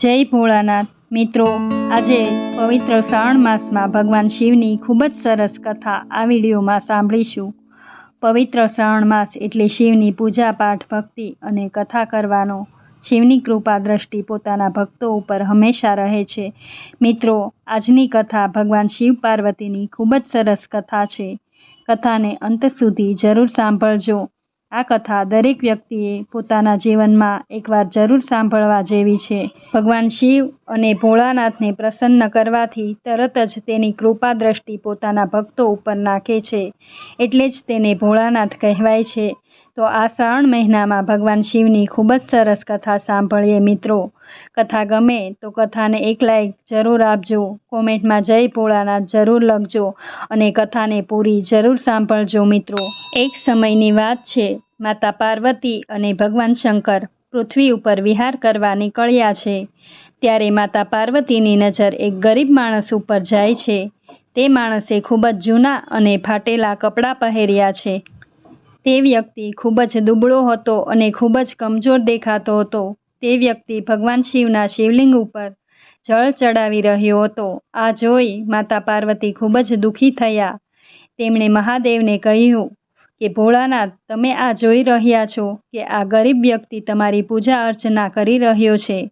જય ભોળાનાથ. મિત્રો, આજે પવિત્ર શ્રાવણ માસમાં ભગવાન શિવની ખૂબ જ સરસ કથા આ વિડીયોમાં સાંભળીશું. પવિત્ર શ્રાવણ માસ એટલે શિવની પૂજા પાઠ, ભક્તિ અને કથા કરવાનો. શિવની કૃપા દ્રષ્ટિ પોતાના ભક્તો ઉપર હંમેશા રહે છે. મિત્રો, આજની કથા ભગવાન શિવ પાર્વતીની ખૂબ જ સરસ કથા છે. કથાને અંત સુધી જરૂર સાંભળજો. આ કથા દરેક વ્યક્તિએ પોતાના જીવનમાં એકવાર જરૂર સાંભળવા જેવી છે. ભગવાન શિવ અને ભોળાનાથને પ્રસન્ન કરવાથી તરત જ તેની કૃપા દ્રષ્ટિ પોતાના ભક્તો ઉપર નાખે છે. એટલે જ તેને ભોળાનાથ કહેવાય છે. તો આ શ્રાવણ મહિનામાં ભગવાન શિવની ખૂબ જ સરસ કથા સાંભળીએ મિત્રો. કથા ગમે તો કથાને એક લાઈક જરૂર આપજો. કોમેન્ટમાં જય ભોળાનાથ જરૂર લખજો અને કથાને પૂરી જરૂર સાંભળજો મિત્રો. એક સમયની વાત છે, માતા પાર્વતી અને ભગવાન શંકર પૃથ્વી ઉપર વિહાર કરવા નીકળ્યા છે. ત્યારે માતા પાર્વતીની નજર એક ગરીબ માણસ ઉપર જાય છે. તે માણસે ખૂબ જ જૂના અને ફાટેલા કપડાં પહેર્યા છે. તે વ્યક્તિ ખૂબ જ દુબળો હતો અને ખૂબ જ કમજોર દેખાતો હતો. તે વ્યક્તિ ભગવાન શિવના શિવલિંગ ઉપર જળ ચડાવી રહ્યો હતો. આ જોઈ માતા પાર્વતી ખૂબ જ દુઃખી થયા. તેમણે મહાદેવને કહ્યું કે, ભોળાનાથ, તમે આ જોઈ રહ્યા છો કે આ ગરીબ વ્યક્તિ તમારી પૂજા અર્ચના કરી રહ્યો છે.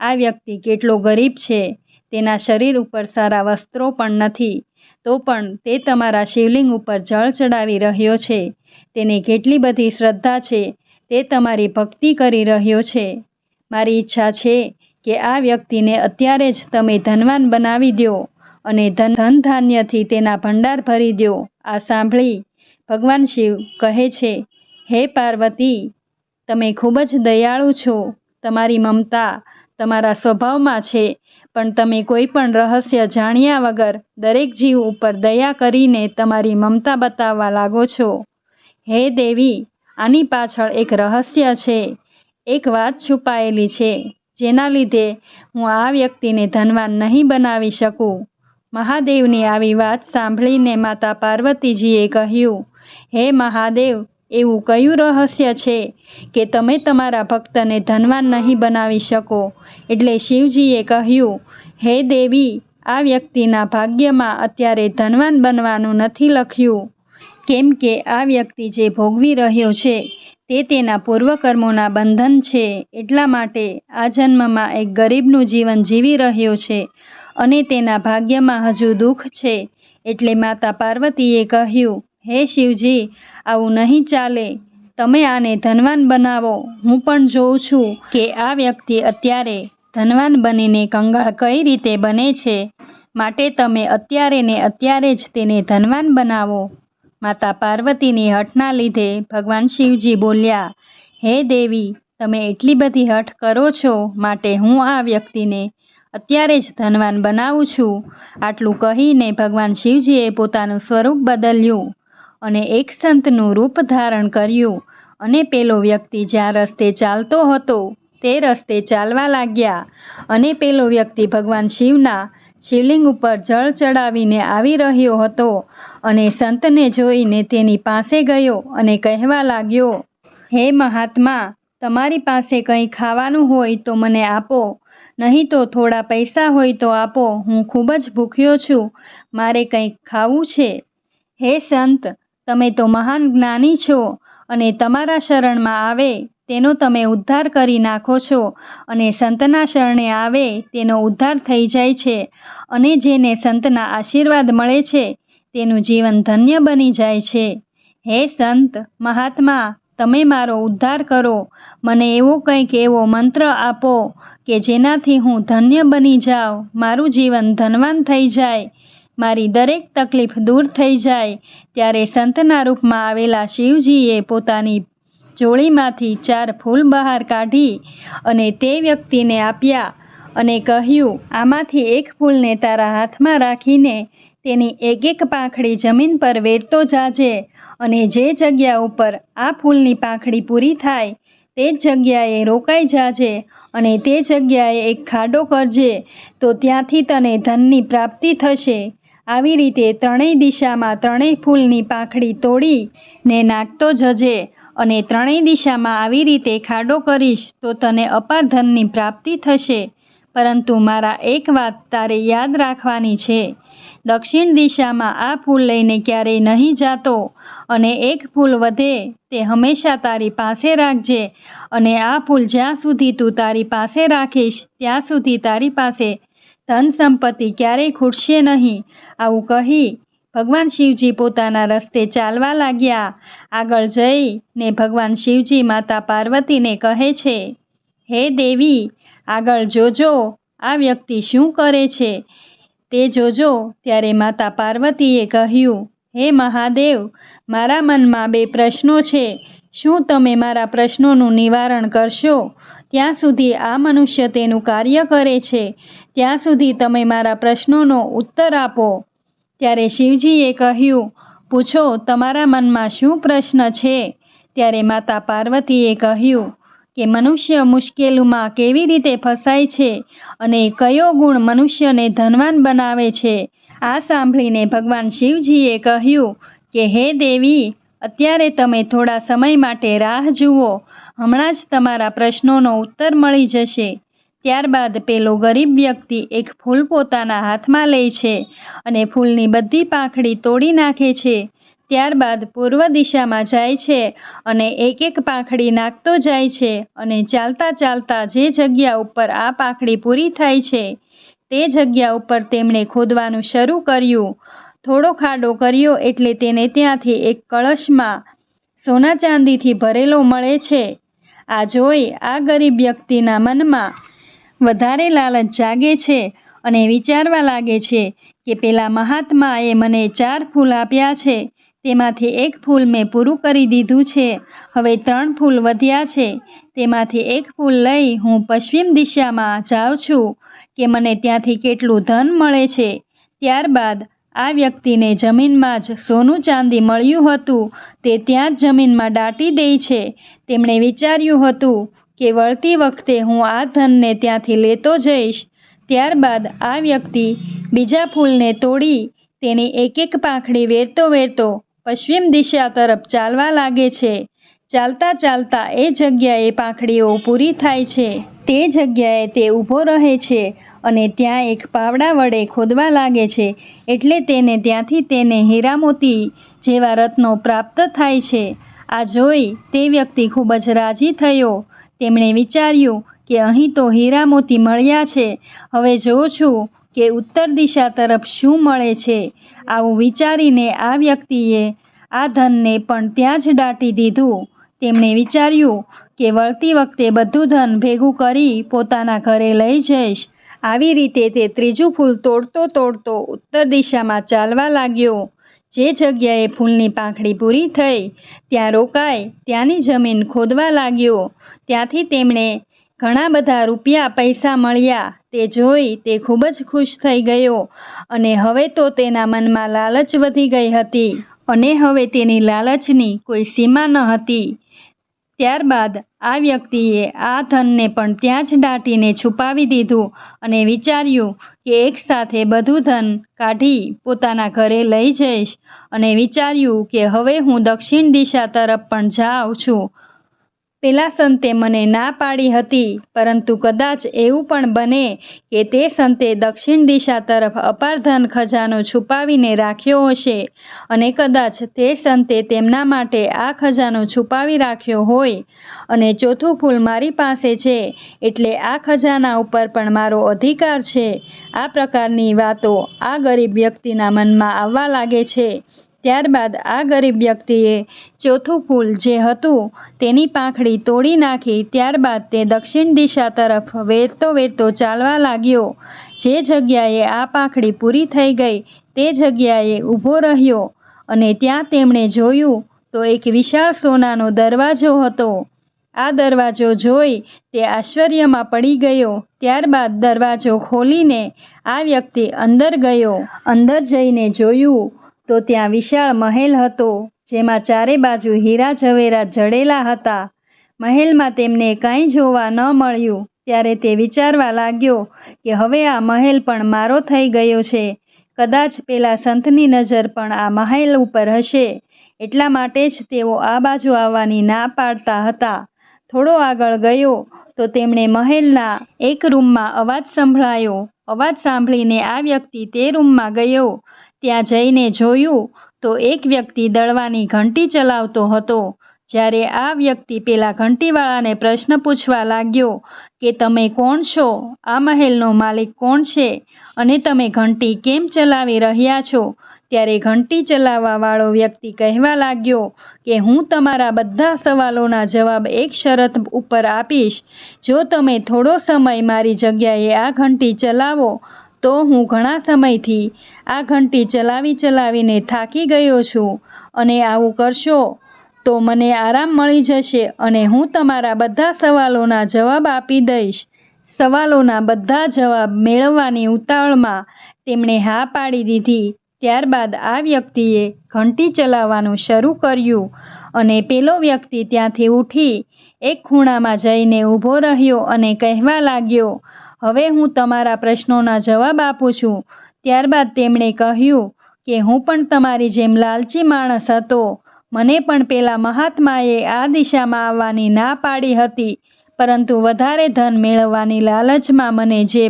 આ વ્યક્તિ કેટલો ગરીબ છે. તેના શરીર ઉપર સારા વસ્ત્રો પણ નથી. તો પણ તે તમારા શિવલિંગ ઉપર જળ ચડાવી રહ્યો છે. તેને કેટલી બધી શ્રદ્ધા છે તે તમારી ભક્તિ કરી રહ્યો છે. મારી ઈચ્છા છે કે આ વ્યક્તિને અત્યારે જ તમે ધનવાન બનાવી દો અને ધન ધન ધાન્યથી તેના ભંડાર ભરી દો. આ સાંભળી ભગવાન શિવ કહે છે, હે પાર્વતી, તમે ખૂબ જ દયાળુ છો. તમારી મમતા તમારા સ્વભાવમાં છે, પણ તમે કોઈ પણ રહસ્ય જાણ્યા વગર દરેક જીવ ઉપર દયા કરીને તમારી મમતા બતાવવા લાગો છો. હે દેવી, આની પાછળ એક રહસ્ય છે. એક વાત છુપાયેલી છે, જેના લીધે હું આ વ્યક્તિને ધનવાન નહીં બનાવી શકું. મહાદેવની આવી વાત સાંભળીને માતા પાર્વતીજીએ કહ્યું, હે મહાદેવ, એવું કયું રહસ્ય છે કે તમે તમારા ભક્તને ધનવાન નહીં બનાવી શકો? એટલે શિવજીએ કહ્યું, હે દેવી, આ વ્યક્તિના ભાગ્યમાં અત્યારે ધનવાન બનવાનું નથી લખ્યું. કેમ કે આ વ્યક્તિ જે ભોગવી રહ્યો છે, તે તેના પૂર્વકર્મોના બંધન છે. એટલા માટે આ જન્મમાં એક ગરીબનું જીવન જીવી રહ્યો છે અને તેના ભાગ્યમાં હજુ દુઃખ છે. એટલે માતા પાર્વતીએ કહ્યું, હે શિવજી, આવું નહીં ચાલે. તમે આને ધનવાન બનાવો. હું પણ જોઉં છું કે આ વ્યક્તિ અત્યારે ધનવાન બનીને કંગાળ કઈ રીતે બને છે. માટે તમે અત્યારે ને અત્યારે જ તેને ધનવાન બનાવો. માતા પાર્વતીની હઠના લીધે ભગવાન શિવજી બોલ્યા, હે દેવી, તમે એટલી બધી હઠ કરો છો માટે હું આ વ્યક્તિને અત્યારે જ ધનવાન બનાવું છું. આટલું કહીને ભગવાન શિવજીએ પોતાનું સ્વરૂપ બદલ્યું અને એક સંતનું રૂપ ધારણ કર્યું અને પેલો વ્યક્તિ જ્યાં રસ્તે ચાલતો હતો તે રસ્તે ચાલવા લાગ્યા અને પેલો વ્યક્તિ ભગવાન શિવના શિવલિંગ ઉપર જળ ચડાવીને આવી રહ્યો હતો અને સંતને જોઈને તેની પાસે ગયો અને કહેવા લાગ્યો, હે મહાત્મા, તમારી પાસે કંઈ ખાવાનું હોય તો મને આપો, નહીં તો થોડા પૈસા હોય તો આપો, હું ખૂબ જ ભૂખ્યો છું, મારે કંઈક ખાવું છે. હે સંત, તમે તો મહાન જ્ઞાની છો અને તમારા શરણમાં આવે તેનો તમે ઉદ્ધાર કરી નાખો છો અને સંતના શરણે આવે તેનો ઉદ્ધાર થઈ જાય છે. અને જેને સંતના આશીર્વાદ મળે છે, તેનું જીવન ધન્ય બની જાય છે. હે સંત, મહાત્મા, તમે મારો ઉદ્ધાર કરો. મને એવો કંઈક એવો મંત્ર આપો કે જેનાથી હું ધન્ય બની જાઉં. મારું જીવન ધનવાન થઈ જાય. મારી દરેક તકલીફ દૂર થઈ જાય. ત્યારે સંતના રૂપમાં આવેલા શિવજીએ પોતાની જોડીમાંથી ચાર ફૂલ બહાર કાઢી અને તે વ્યક્તિને આપ્યા અને કહ્યું, આમાંથી એક ફૂલને તારા હાથમાં રાખીને તેની એક એક પાંખડી જમીન પર વેરતો જાજે અને જે જગ્યા ઉપર આ ફૂલની પાંખડી પૂરી થાય, તે જ જગ્યાએ રોકાઈ જાજે અને તે જગ્યાએ એક ખાડો કરજે, તો ત્યાંથી તને ધનની પ્રાપ્તિ થશે. આવી રીતે ત્રણેય દિશામાં ત્રણેય ફૂલની પાંખડી તોડી ને નાખતો જજે અને ત્રણેય દિશામાં આવી રીતે ખાડો કરીશ, તો તને અપાર ધનની પ્રાપ્તિ થશે. પરંતુ મારા એક વાત તારે યાદ રાખવાની છે. દક્ષિણ દિશામાં આ ફૂલ લઈને ક્યારેય નહીં જાતો અને એક ફૂલ વધે તે હંમેશા તારી પાસે રાખજે અને આ ફૂલ જ્યાં સુધી તું તારી પાસે રાખીશ, ત્યાં સુધી તારી પાસે ધન સંપત્તિ ક્યારેય ખૂટશે નહીં. આવું કહી ભગવાન શિવજી પોતાના રસ્તે ચાલવા લાગ્યા. આગળ જઈને ભગવાન શિવજી માતા પાર્વતીને કહે છે, હે દેવી, આગળ જોજો, આ વ્યક્તિ શું કરે છે? તે જોજો, ત્યારે માતા પાર્વતીએ કહ્યું, હે મહાદેવ, મારા મનમાં બે પ્રશ્નો છે. શું તમે મારા પ્રશ્નોનું નિવારણ કરશો? ત્યાં સુધી આ મનુષ્ય તેનું કાર્ય કરે છે. ત્યાં સુધી તમે મારા પ્રશ્નોનો ઉત્તર આપો. ત્યારે શિવજીએ કહ્યું, પૂછો, તમારા મનમાં શું પ્રશ્ન છે? ત્યારે માતા પાર્વતીએ કહ્યું, કે મનુષ્ય મુશ્કેલીમાં કેવી રીતે ફસાય છે અને કયો ગુણ મનુષ્યને ધનવાન બનાવે છે? આ સાંભળીને ભગવાન શિવજીએ કહ્યું, કે હે દેવી, અત્યારે તમે થોડા સમય માટે રાહ જુઓ. હમણાં જ તમારા પ્રશ્નોનો ઉત્તર મળી જશે. ત્યારબાદ પેલો ગરીબ વ્યક્તિ એક ફૂલ પોતાના હાથમાં લે છે અને ફૂલની બધી પાંખડી તોડી નાખે છે. ત્યારબાદ પૂર્વ દિશામાં જાય છે અને એક એક પાંખડી નાખતો જાય છે અને ચાલતા ચાલતા જે જગ્યા ઉપર આ પાંખડી પૂરી થાય છે, તે જગ્યા ઉપર તેમણે ખોદવાનું શરૂ કર્યું. થોડો ખાડો કર્યો એટલે તેને ત્યાંથી એક કળશમાં સોના ચાંદીથી ભરેલો મળે છે. આ જોઈ આ ગરીબ વ્યક્તિના મનમાં વધારે લાલચ જાગે છે અને વિચારવા લાગે છે કે પેલા મહાત્માએ મને ચાર ફૂલ આપ્યા છે. તેમાંથી એક ફૂલ મેં પૂરું કરી દીધું છે. હવે ત્રણ ફૂલ વધ્યા છે. તેમાંથી એક ફૂલ લઈ હું પશ્ચિમ દિશામાં જાઉં છું કે મને ત્યાંથી કેટલું ધન મળે છે. ત્યારબાદ આ વ્યક્તિને જમીનમાં જ સોનું ચાંદી મળ્યું હતું. તે ત્યાં જ જમીનમાં દાટી દે છે. તેમણે વિચાર્યું હતું કે વળતી વખતે હું આ ધનને ત્યાંથી લેતો જઈશ. ત્યારબાદ આ વ્યક્તિ બીજા ફૂલને તોડી તેની એક એક પાંખડી વેરતો વેરતો પશ્ચિમ દિશા તરફ ચાલવા લાગે છે. ચાલતા ચાલતા એ જગ્યાએ પાંખડીઓ પૂરી થાય છે. તે જગ્યાએ તે ઊભો રહે છે અને ત્યાં એક પાવડા વડે ખોદવા લાગે છે એટલે તેને ત્યાંથી તેને હીરામોતી જેવા રત્નો પ્રાપ્ત થાય છે. આ જોઈ તે વ્યક્તિ ખૂબ જ રાજી થયો તેમણે વિચાર્યું કે અહીં તો હીરા મોતી મળ્યા છે. હવે જોઉં છું કે ઉત્તર દિશા તરફ શું મળે છે. આવું વિચારીને આ વ્યક્તિએ આ ધનને પણ ત્યાં જ દાટી દીધું. તેમણે વિચાર્યું કે વળતી વખતે બધું ધન ભેગું કરી પોતાના ઘરે લઈ જઈશ. આવી રીતે તે ત્રીજું ફૂલ તોડતો તોડતો ઉત્તર દિશામાં ચાલવા લાગ્યો. જે જગ્યાએ ફૂલની પાંખડી પૂરી થઈ, ત્યાં રોકાય ત્યાંની જમીન ખોદવા લાગ્યો. ત્યાંથી તેમણે ઘણા બધા રૂપિયા પૈસા મળ્યા. તે જોઈ તે ખૂબ જ ખુશ થઈ ગયો અને હવે તો તેના મનમાં લાલચ વધી ગઈ હતી અને હવે તેની લાલચની કોઈ સીમા ન હતી. ત્યારબાદ આ વ્યક્તિએ આ ધનને પણ ત્યાં જ દાટીને છુપાવી દીધું અને વિચાર્યું કે એકસાથે બધું ધન કાઢી પોતાના ઘરે લઈ જઈશ અને વિચાર્યું કે હવે હું દક્ષિણ દિશા તરફ પણ જાઉં છું. પેલા સંતે મને ના પાડી હતી, પરંતુ કદાચ એવું પણ બને કે તે સંતે દક્ષિણ દિશા તરફ અપારધન ખજાનો છુપાવીને રાખ્યો હશે અને કદાચ તે સંતે તેમના માટે આ ખજાનો છુપાવી રાખ્યો હોય. અને ચોથું ફૂલ મારી પાસે છે, એટલે આ ખજાના ઉપર પણ મારો અધિકાર છે. આ પ્રકારની વાતો આ ગરીબ વ્યક્તિના મનમાં આવવા લાગે છે. ત્યારબાદ આ ગરીબ વ્યક્તિએ ચોથું ફૂલ જે હતું તેની પાંખડી તોડી નાખી, ત્યારબાદ તે દક્ષિણ દિશા તરફ વેરતો વેરતો ચાલવા લાગ્યો. જે જગ્યાએ આ પાંખડી પૂરી થઈ ગઈ, તે જગ્યાએ ઊભો રહ્યો અને ત્યાં તેમણે જોયું તો એક વિશાળ સોનાનો દરવાજો હતો. આ દરવાજો જોઈ તે આશ્ચર્યમાં પડી ગયો. ત્યારબાદ દરવાજો ખોલીને આ વ્યક્તિ અંદર ગયો. અંદર જઈને જોયું તો ત્યાં વિશાળ મહેલ હતો, જેમાં ચારે બાજુ હીરા ઝવેરા જડેલા હતા. મહેલમાં તેમને કાંઈ જોવા ન મળ્યું, ત્યારે તે વિચારવા લાગ્યો કે હવે આ મહેલ પણ મારો થઈ ગયો છે. કદાચ પેલા સંતની નજર પણ આ મહેલ ઉપર હશે. એટલા માટે જ તેઓ આ બાજુ આવવાની ના પાડતા હતા. થોડો આગળ ગયો, તો તેમણે મહેલના એક રૂમમાં અવાજ સંભળાયો. અવાજ સાંભળીને આ વ્યક્તિ તે રૂમમાં ગયો. ત્યાં જઈને જોયું તો એક વ્યક્તિ દળવાની ઘંટી ચલાવતો હતો. જ્યારે આ વ્યક્તિ પેલા ઘંટીવાળાને પ્રશ્ન પૂછવા લાગ્યો કે, તમે કોણ છો? આ મહેલનો માલિક કોણ છે? અને તમે ઘંટી કેમ ચલાવી રહ્યા છો? ત્યારે ઘંટી ચલાવવાવાળો વ્યક્તિ કહેવા લાગ્યો કે, હું તમારા બધા સવાલોના જવાબ એક શરત ઉપર આપીશ. જો તમે થોડો સમય મારી જગ્યાએ આ ઘંટી ચલાવો તો હું ઘણા સમયથી આ ઘંટી ચલાવી ચલાવીને થાકી ગયો છું અને આવું કરશો તો મને આરામ મળી જશે અને હું તમારા બધા સવાલોના જવાબ આપી દઈશ. સવાલોના બધા જવાબ મેળવવાની ઉતાવળમાં તેમણે હા પાડી દીધી. ત્યારબાદ આ વ્યક્તિએ ઘંટી ચલાવવાનું શરૂ કર્યું અને પેલો વ્યક્તિ ત્યાંથી ઉઠી એક ખૂણામાં જઈને ઊભો રહ્યો અને કહેવા લાગ્યો હવે હું તમારા પ્રશ્નોના જવાબ આપું છું. ત્યારબાદ તેમણે કહ્યું કે હું પણ તમારી જેમ લાલચી માણસ હતો. મને પણ પેલા મહાત્માએ આ દિશામાં આવવાની ના પાડી હતી, પરંતુ વધારે ધન મેળવવાની લાલચમાં મને જે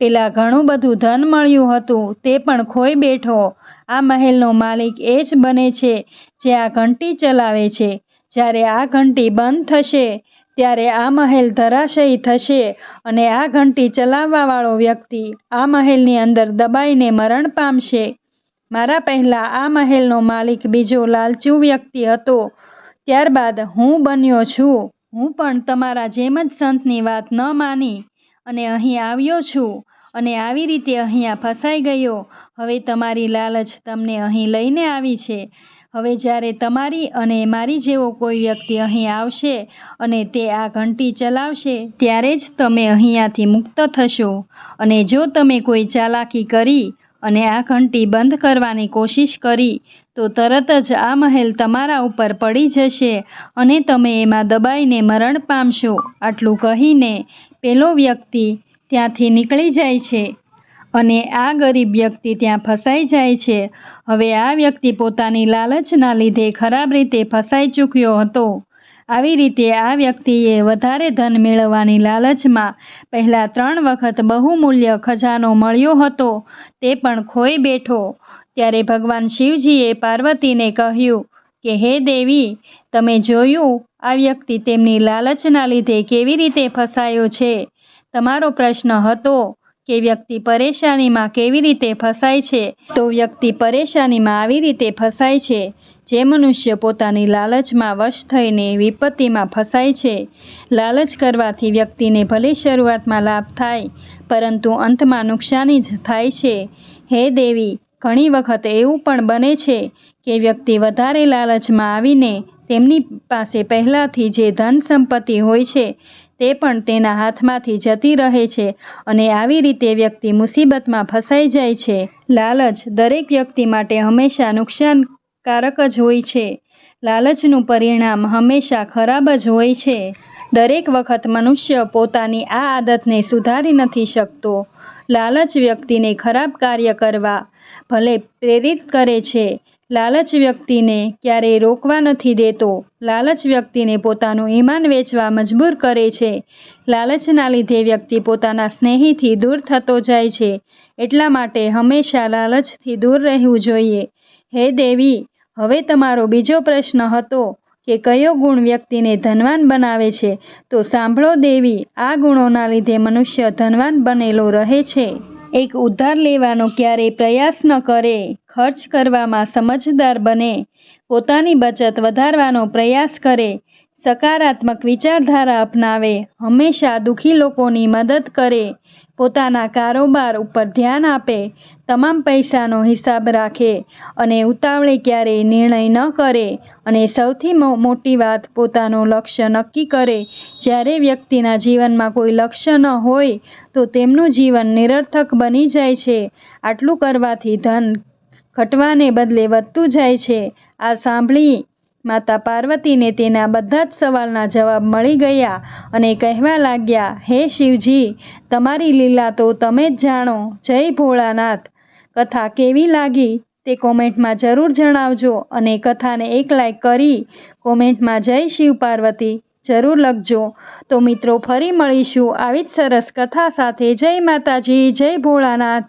પેલા ઘણું બધું ધન મળ્યું હતું તે પણ ખોઈ બેઠો. આ મહેલનો માલિક એ જ બને છે જે આ ઘંટી ચલાવે છે. જ્યારે આ ઘંટી બંધ થશે ત્યારે આ મહેલ ધરાશયી થશે અને આ ઘંટી ચલાવવાવાળો વ્યક્તિ આ મહેલની અંદર દબાઈને મરણ પામશે. મારા પહેલાં આ મહેલનો માલિક બીજો લાલચુ વ્યક્તિ હતો. ત્યારબાદ હું બન્યો છું. હું પણ તમારા જેમ જ સંતની વાત ન માની અને અહીં આવ્યો છું અને આવી રીતે અહીંયા ફસાઈ ગયો. હવે તમારી લાલચ તમને અહીં લઈને આવી છે. હવે જ્યારે તમારી અને મારી જેવો કોઈ વ્યક્તિ અહીં આવશે અને તે આ ઘંટી ચલાવશે, ત્યારે જ તમે અહીંયાથી મુક્ત થશો. અને જો તમે કોઈ ચાલાકી કરી અને આ ઘંટી બંધ કરવાની કોશિશ કરી, તો તરત જ આ મહેલ તમારા ઉપર પડી જશે અને તમે એમાં દબાઈને મરણ પામશો. આટલું કહીને પેલો વ્યક્તિ ત્યાંથી નીકળી જાય છે. અને આ ગરીબ વ્યક્તિ ત્યાં ફસાઈ જાય છે. હવે આ વ્યક્તિ પોતાની લાલચના લીધે ખરાબ રીતે ફસાઈ ચૂક્યો હતો. આવી રીતે આ વ્યક્તિએ વધારે ધન મેળવવાની લાલચમાં પહેલાં ત્રણ વખત બહુમૂલ્ય ખજાનો મળ્યો હતો. તે પણ ખોઈ બેઠો. ત્યારે ભગવાન શિવજીએ પાર્વતીને કહ્યું કે, હે દેવી, તમે જોયું આ વ્યક્તિ તેમની લાલચના લીધે કેવી રીતે ફસાયો છે? તમારો પ્રશ્ન હતો. કે વ્યક્તિ પરેશાનીમાં કેવી રીતે ફસાય છે? તો વ્યક્તિ પરેશાનીમાં આવી રીતે ફસાય છે. જે મનુષ્ય પોતાની લાલચમાં વશ થઈને વિપત્તિમાં ફસાય છે. લાલચ કરવાથી વ્યક્તિને ભલે શરૂઆતમાં લાભ થાય, પરંતુ અંતમાં નુકસાની જ થાય છે. હે દેવી, ઘણી વખત એવું પણ બને છે કે વ્યક્તિ વધારે લાલચમાં આવીને તેમની પાસે પહેલાંથી જે ધન સંપત્તિ હોય છે તે પણ તેના હાથમાંથી જતી રહે છે અને આવી રીતે વ્યક્તિ મુસીબતમાં ફસાઈ જાય છે. લાલચ દરેક વ્યક્તિ માટે હંમેશા નુકસાનકારક જ હોય છે. લાલચનું પરિણામ હંમેશા ખરાબ જ હોય છે. દરેક વખત મનુષ્ય પોતાની આ આદતને સુધારી નથી શકતો. લાલચ વ્યક્તિને ખરાબ કાર્ય કરવા ભલે પ્રેરિત કરે છે લાલચ વ્યક્તિને ક્યારેય રોકવા નથી દેતો. લાલચ વ્યક્તિને પોતાનું ઈમાન વેચવા મજબૂર કરે છે. લાલચના લીધે વ્યક્તિ પોતાના સ્નેહીથી દૂર થતો જાય છે. એટલા માટે હંમેશા લાલચથી દૂર રહેવું જોઈએ. હે દેવી, હવે તમારો બીજો પ્રશ્ન હતો કે કયો ગુણ વ્યક્તિને ધનવાન બનાવે છે? તો સાંભળો દેવી, આ ગુણોના લીધે મનુષ્ય ધનવાન બનેલો રહે છે. એક ઉદ્ધાર લેવાનો ક્યારેય પ્રયાસ ન કરે. ખર્ચ કરવામાં સમજદાર બને, પોતાની બચત વધારવાનો પ્રયાસ કરે, સકારાત્મક વિચારધારા અપનાવે, હંમેશા દુઃખી લોકોની મદદ કરે, પોતાના કારોબાર ઉપર ધ્યાન આપે, તમામ પૈસાનો હિસાબ રાખે અને ઉતાવળે ક્યારેય નિર્ણય ન કરે અને સૌથી મોટી વાત પોતાનું લક્ષ્ય નક્કી કરે. જ્યારે વ્યક્તિના જીવનમાં કોઈ લક્ષ્ય ન હોય, તો તેમનું જીવન નિરર્થક બની જાય છે. આટલું કરવાથી ધન ઘટવાને બદલે વધતું જાય છે. આ સાંભળી માતા પાર્વતીને તેના બધા જ સવાલના જવાબ મળી ગયા અને કહેવા લાગ્યા, હે શિવજી, તમારી લીલા તો તમે જ જાણો, જય ભોળાનાથ. કથા કેવી લાગી તે કોમેન્ટમાં જરૂર જણાવજો અને કથાને એક લાઈક કરી કોમેન્ટમાં જય શિવ પાર્વતી જરૂર લખજો. તો મિત્રો, ફરી મળીશું આવી જ સરસ કથા સાથે. જય માતાજી, જય ભોળાનાથ.